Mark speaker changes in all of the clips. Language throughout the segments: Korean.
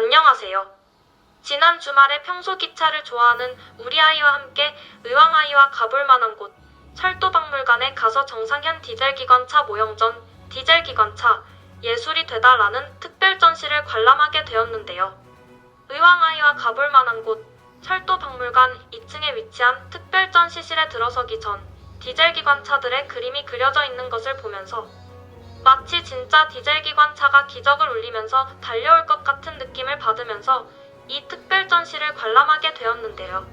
Speaker 1: 안녕하세요. 지난 주말에 평소 기차를 좋아하는 우리 아이와 함께 의왕 아이와 가볼 만한 곳 철도박물관에 가서 정상현 디젤 기관차 모형전 디젤 기관차 예술이 되다라는 특별 전시를 관람하게 되었는데요. 의왕 아이와 가볼 만한 곳 철도박물관 2층에 위치한 특별 전시실에 들어서기 전 디젤 기관차들의 그림이 그려져 있는 것을 보면서 마치 진짜 디젤 기관차가 기적을 울리면서 달려올 것 같은 느낌을 받으면서 이 특별 전시를 관람하게 되었는데요.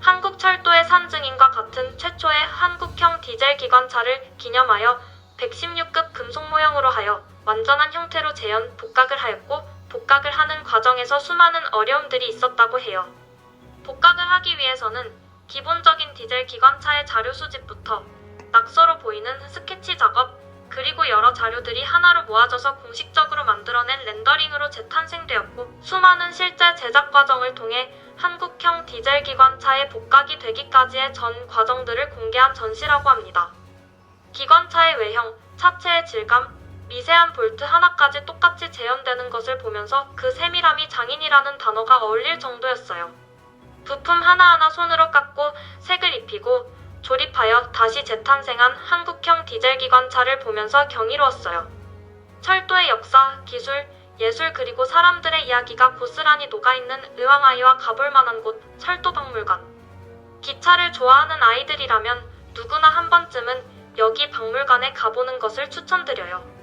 Speaker 1: 한국 철도의 산증인과 같은 최초의 한국형 디젤 기관차를 기념하여 116급 금속 모형으로 하여 완전한 형태로 재현 복각을 하였고 복각을 하는 과정에서 수많은 어려움들이 있었다고 해요. 복각을 하기 위해서는 기본적인 디젤 기관차의 자료 수집부터 낙서로 보이는 스케치 작업 그리고 여러 자료들이 하나로 모아져서 공식적으로 만들어낸 렌더링으로 재탄생되었고 수많은 실제 제작 과정을 통해 한국형 디젤 기관차의 복각이 되기까지의 전 과정들을 공개한 전시라고 합니다. 기관차의 외형, 차체의 질감, 미세한 볼트 하나까지 똑같이 재현되는 것을 보면서 그 세밀함이 장인이라는 단어가 어울릴 정도였어요. 부품 하나하나 손으로 깎고 색을 입히고 조립하여 다시 재탄생한 한국형 디젤 기관차를 보면서 경이로웠어요. 철도의 역사, 기술, 예술 그리고 사람들의 이야기가 고스란히 녹아있는 의왕아이와 가볼 만한 곳 철도박물관. 기차를 좋아하는 아이들이라면 누구나 한 번쯤은 여기 박물관에 가보는 것을 추천드려요.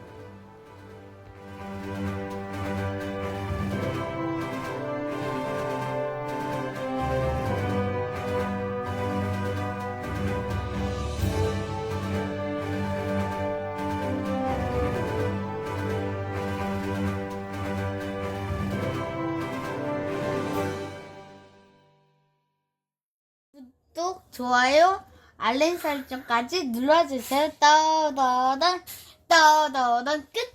Speaker 2: 구독, 좋아요, 알림 설정까지 눌러주세요. 떠더던, 떠더던 끝!